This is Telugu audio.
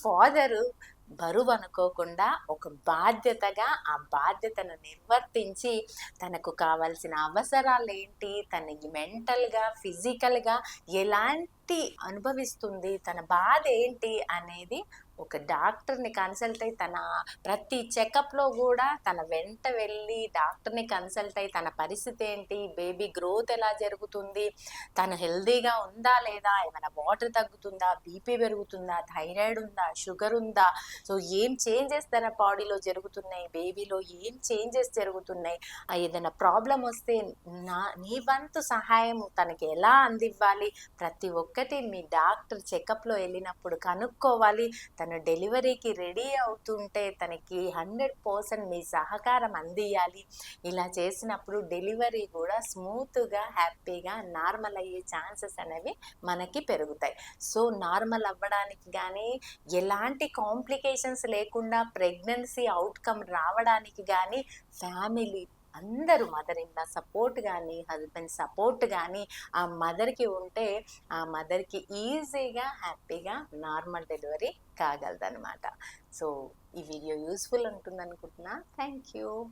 ఫాదరు బరువు అనుకోకుండా ఒక బాధ్యతగా ఆ బాధ్యతను నిర్వర్తించి తనకు కావాల్సిన అవసరాలు ఏంటి తనకి మెంటల్గా ఫిజికల్గా ఎలాంటి అనుభవిస్తుంది. తన బాధ ఏంటి అనేది ఒక డాక్టర్ని కన్సల్ట్ అయ్యి తన ప్రతి చెకప్లో కూడా తన వెంట వెళ్ళి డాక్టర్ని కన్సల్ట్ అయ్యి తన పరిస్థితి ఏంటి? బేబీ గ్రోత్ ఎలా జరుగుతుంది? తను హెల్దీగా ఉందా లేదా? ఏమైనా వాటర్ తగ్గుతుందా? బీపీ పెరుగుతుందా? థైరాయిడ్ ఉందా? షుగర్ ఉందా? సో ఏం చేంజెస్ తన బాడీలో జరుగుతున్నాయి? బేబీలో ఏం చేంజెస్ జరుగుతున్నాయి? ఆ ఏదైనా ప్రాబ్లం వస్తే నా నీ వంతు సహాయం తనకి ఎలా అందివ్వాలి? ప్రతి ఒక్క ఒక్కటి మీ డాక్టర్ చెకప్లో వెళ్ళినప్పుడు కనుక్కోవాలి. తను డెలివరీకి రెడీ అవుతుంటే తనకి హండ్రెడ్ పర్సెంట్ మీ సహకారం అందియాలి ఇలా చేసినప్పుడు డెలివరీ కూడా స్మూత్గా హ్యాపీగా నార్మల్ అయ్యే ఛాన్సెస్ అనేవి మనకి పెరుగుతాయి. సో నార్మల్ అవ్వడానికి కానీ ఎలాంటి కాంప్లికేషన్స్ లేకుండా ప్రెగ్నెన్సీ అవుట్కమ్ రావడానికి కానీ ఫ్యామిలీ అందరూ మదర్ ఇన్ సపోర్ట్ కానీ హస్బెండ్ సపోర్ట్ కానీ ఆ మదర్కి ఉంటే ఆ మదర్కి ఈజీగా హ్యాపీగా నార్మల్ డెలివరీ కాగలదనమాట సో ఈ వీడియో యూస్ఫుల్ ఉంటుంది అనుకుంటున్నా థ్యాంక్ యూ